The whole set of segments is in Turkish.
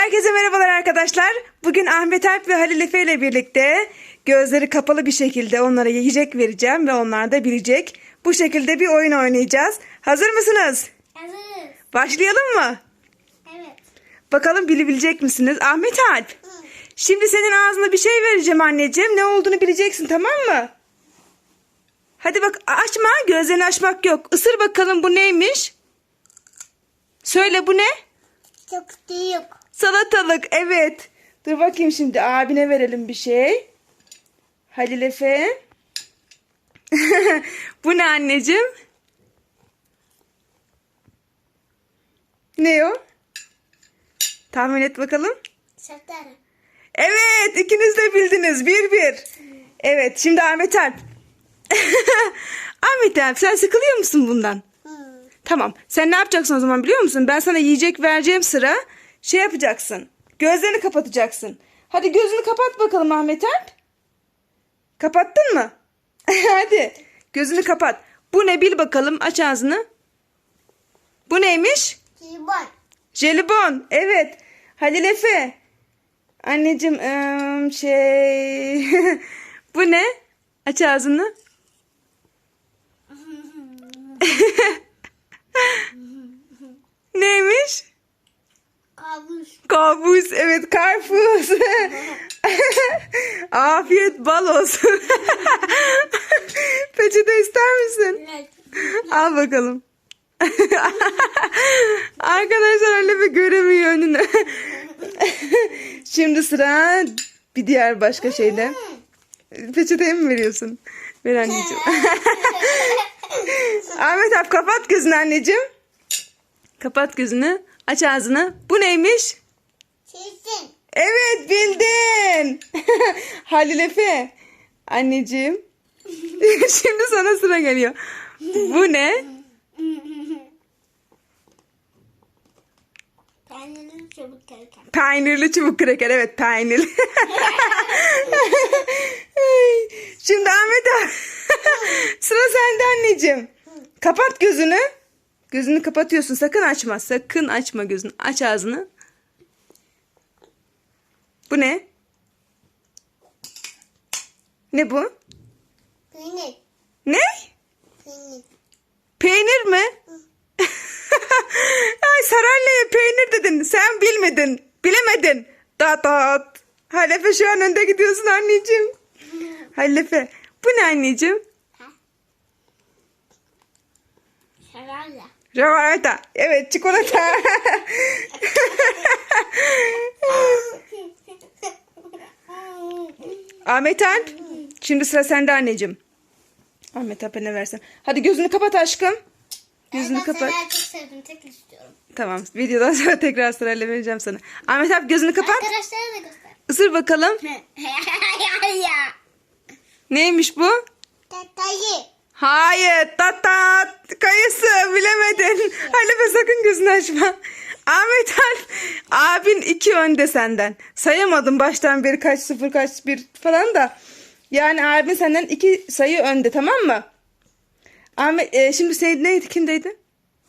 Herkese merhabalar arkadaşlar. Bugün Ahmet Alp ve Halil Efe ile birlikte gözleri kapalı bir şekilde onlara yiyecek vereceğim ve onlar da bilecek. Bu şekilde bir oyun oynayacağız. Hazır mısınız? Hazırız. Başlayalım mı? Evet. Bakalım bilebilecek misiniz? Ahmet Alp. Şimdi senin ağzına bir şey vereceğim anneciğim. Ne olduğunu bileceksin tamam mı? Hadi bak açma. Gözlerini açmak yok. Isır bakalım bu neymiş? Söyle bu ne? Çok büyük. Salatalık evet. Dur bakayım şimdi abine verelim bir şey. Halil Efe. Bu ne anneciğim? Ne o? Tahmin et bakalım. Şeftali. Evet ikiniz de bildiniz. Bir bir. Evet şimdi Ahmet Alp. Ahmet Alp sen sıkılıyor musun bundan? Hmm. Tamam. Sen ne yapacaksın o zaman biliyor musun? Ben sana yiyecek vereceğim sıra şey yapacaksın. Gözlerini kapatacaksın. Hadi gözünü kapat bakalım Ahmet Alp. Kapattın mı? Hadi. Gözünü kapat. Bu ne bil bakalım. Aç ağzını. Bu neymiş? Kibon. Jelibon. Evet. Halil Efe. Anneciğim ım, şey... Bu ne? Aç ağzını. Neymiş? Kavuş. Kabus. Evet karpuz. Afiyet bal olsun. Peçete ister misin? Evet. Al bakalım. Arkadaşlar Alefe göremiyor önünü. Şimdi sıra bir diğer başka şeyde. Peçeteye mi veriyorsun? Ver anneciğim. Ahmet abi kapat gözünü anneciğim. Kapat gözünü. Aç ağzını. Bu neymiş? Çizsin. Evet bildin. Halil Efe. Anneciğim. Şimdi sana sıra geliyor. Bu ne? Kendini çabuk gelken. Peynirli çubuk kreker. Evet peynirli. Şimdi Ahmet abi. Sıra sende anneciğim. Kapat gözünü. Gözünü kapatıyorsun. Sakın açma. Sakın açma gözünü. Aç ağzını. Bu ne? Ne bu? Peynir. Ne? Peynir. Peynir mi? Ay Saralle'ye peynir dedin. Sen bilmedin. Bilemedin. Dat dat. Halefe şu an önde gidiyorsun anneciğim. Halefe. Bu ne anneciğim? Şararla. Ravarata. Evet çikolata. Ahmet Alp. Şimdi sıra sende anneciğim. Ahmet Alp'e ne versen. Hadi gözünü kapat aşkım. Gözünü ben kapat. seni çok sevdim. Tek istiyorum. Tamam. Videodan sonra tekrar sırayla vereceğim sana. Ahmet Alp gözünü kapat. Arkadaşlara da göster. Isır bakalım. Neymiş bu? Hayır. Tat tat. Kayısı. Bilemedin. Halefe sakın gözünü açma. Ahmet Alp. Abin iki önde senden. Sayamadım baştan beri kaç sıfır kaç bir falan da. Yani abin senden iki sayı önde tamam mı? Ahmet e, şimdi sen neydi kimdeydi?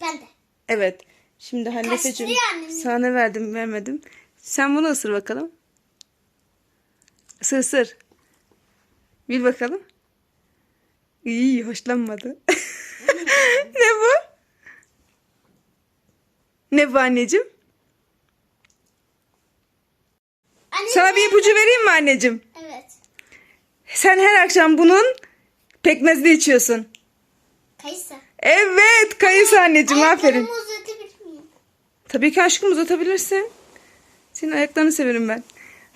Ben de. Evet. Şimdi Kaçtırıyor annem. sana verdim vermedim. Sen bunu ısır bakalım. Isır ısır. Bil bakalım. İyi hoşlanmadı. ne bu? Ne bu anneciğim? Anne, Sana bir ipucu vereyim mi anneciğim? Evet. Sen her akşam bunun pekmezli içiyorsun. Kayısı. Evet kayısı anneciğim aferin. Ayaklarımı uzatabilir miyim? Tabii ki aşkım uzatabilirsin. Senin ayaklarını severim ben.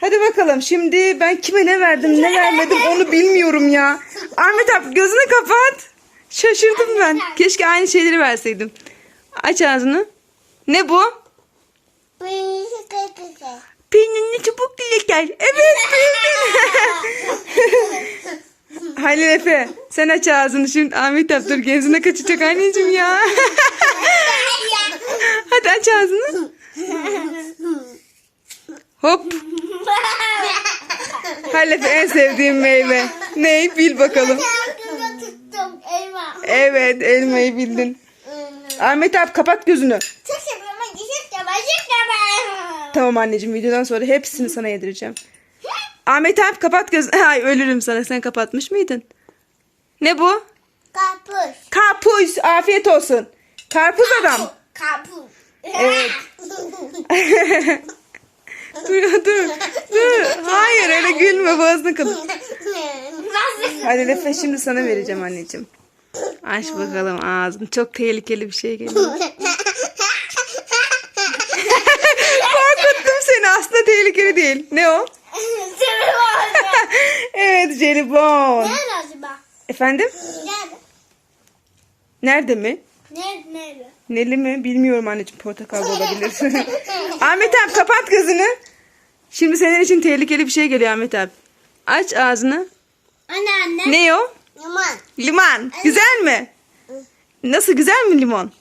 Hadi bakalım şimdi ben kime ne verdim ne vermedim onu bilmiyorum ya. Ahmet abi gözünü kapat. Şaşırdım ben. Keşke aynı şeyleri verseydim. Aç ağzını. Ne bu? Peynirli çubuk dilekler. Evet bildin. Halil Efe sen aç ağzını şimdi Ahmet abi dur genzine kaçacak anneciğim ya. Hadi aç ağzını. Hop. Halil Efe en sevdiğim meyve. Ney bil bakalım. Tuttum. Eyvah. Evet elmayı bildin. Ahmet abi kapat gözünü. Gidip Tamam anneciğim videodan sonra hepsini sana yedireceğim. Ahmet abi kapat göz. Ay ölürüm sana sen kapatmış mıydın? Ne bu? Karpuz. Karpuz. Afiyet olsun. Karpuz adam. Karpuz. Evet. dur dur. Dur. Hayır öyle gülme boğazını kapat. Hadi Lefe şimdi sana vereceğim anneciğim. Aç bakalım ağzını. Çok tehlikeli bir şey geliyor. Korkuttum seni. Aslında tehlikeli değil. Ne o? evet jelibon. Nerede acaba? Efendim? Nerede? Nerede mi? Nerede? Nerede? Neli mi? Bilmiyorum anneciğim. Portakal da olabilir. Ahmet abi kapat gözünü. Şimdi senin için tehlikeli bir şey geliyor Ahmet abi. Aç ağzını. Anne anne. Ne o? Yaman. Limon. Güzel mi? Nasıl güzel mi limon?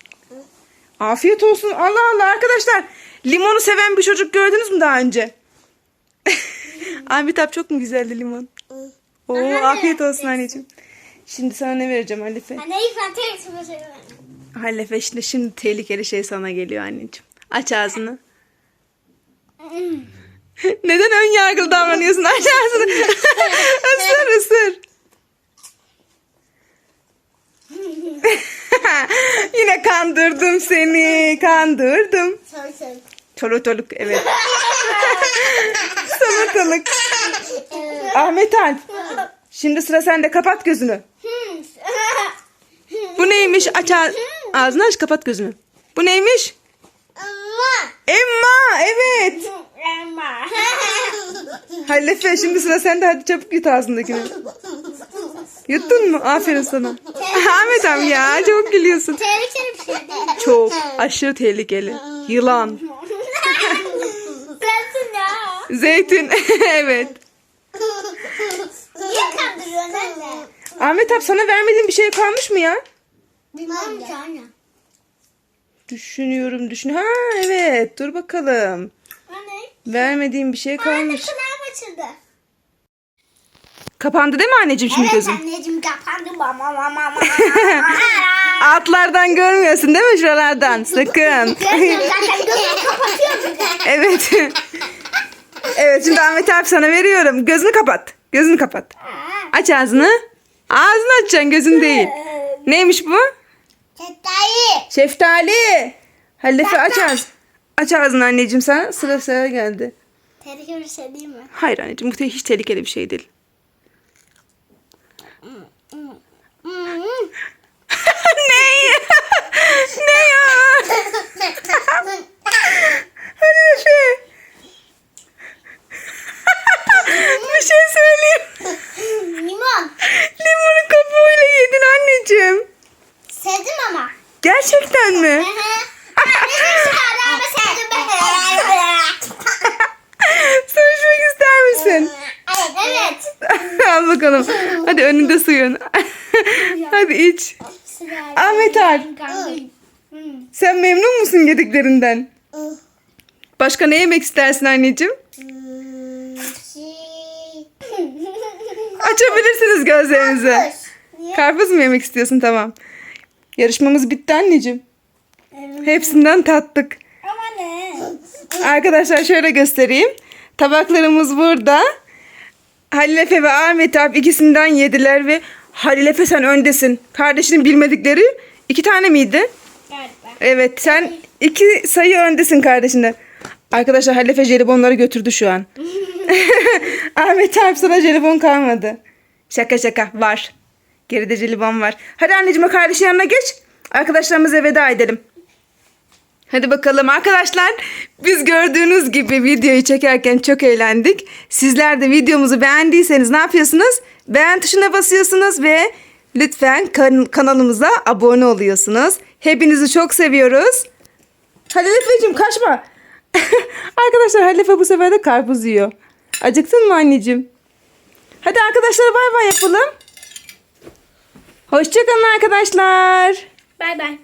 Afiyet olsun. Allah Allah arkadaşlar. Limonu seven bir çocuk gördünüz mü daha önce? Ahmet abi çok mu güzeldi limon? Oo Anne. afiyet olsun anneciğim. Şimdi sana ne vereceğim Halife? Anne ilk ben Halife şimdi, şimdi tehlikeli şey sana geliyor anneciğim. Aç ağzını. Neden ön yargılı davranıyorsun? Aç ağzını. ısır ısır. Yine kandırdım seni. Kandırdım. Soru. Çolotoluk evet. Salatalık. Ahmet Alp. Şimdi sıra sende. Kapat gözünü. Bu neymiş? Aç ağ- ağzını aç kapat gözünü. Bu neymiş? Ama. Emma evet. Ama. Halefe şimdi sıra sende hadi çabuk yut ağzındakini. Yuttun mu? Aferin sana. Ahmet abi ya çok gülüyorsun. Tehlikeli bir şey değil. Çok aşırı tehlikeli. Yılan. Sensin ya. Zeytin evet. Niye kandırıyorsun anne? Ahmet abi sana vermediğim bir şey kalmış mı ya? Bilmem ki anne. Düşünüyorum düşün. Ha evet dur bakalım. Anne. Vermediğim bir şey Anne kalmış. kulağım açıldı. Kapandı değil mi anneciğim şimdi Evet gözün? anneciğim kapandı. Mama mama mama. Altlardan görmüyorsun değil mi şuralardan? Sakın. Evet. evet şimdi Ahmet abi sana veriyorum. Gözünü kapat. Gözünü kapat. Aç ağzını. Ağzını açacaksın gözün değil. Neymiş bu? Çetayı. Şeftali. Halefe aç ağzını. Aç ağzını anneciğim sen. Sıra sıra geldi. Tehlikeli bir şey değil mi? Hayır anneciğim bu hiç tehlikeli bir şey değil. ne? ne ya? Halefe. bir şey söyleyeyim. Limon. Limonu kabuğuyla yedin anneciğim. Sevdim ama. Gerçekten mi? Sevişmek ister misin? Evet. Al bakalım. Hadi önünde suyun. Hadi iç. Ahmet Alp. Sen memnun musun yediklerinden? Başka ne yemek istersin anneciğim? Açabilirsiniz gözlerinizi. Karpuz mu yemek istiyorsun? Tamam. Yarışmamız bitti anneciğim. Hepsinden tattık. Ama ne? Arkadaşlar şöyle göstereyim. Tabaklarımız burada. Halil Efe ve Ahmet abi ikisinden yediler ve Halil Efe sen öndesin. Kardeşinin bilmedikleri iki tane miydi? Galiba. Evet sen iki sayı öndesin kardeşinden. Arkadaşlar Halil Efe jelibonları götürdü şu an. Ahmet abi sana jelibon kalmadı. Şaka şaka var. Geride jelibon var. Hadi anneciğim o kardeşin yanına geç. Arkadaşlarımıza veda edelim. Hadi bakalım arkadaşlar. Biz gördüğünüz gibi videoyu çekerken çok eğlendik. Sizler de videomuzu beğendiyseniz ne yapıyorsunuz? Beğen tuşuna basıyorsunuz ve lütfen kan- kanalımıza abone oluyorsunuz. Hepinizi çok seviyoruz. Halil Efe'cim kaçma. arkadaşlar Halil Efe bu sefer de karpuz yiyor. Acıktın mı anneciğim? Hadi arkadaşlar bay bay yapalım. Hoşçakalın arkadaşlar. Bay bay.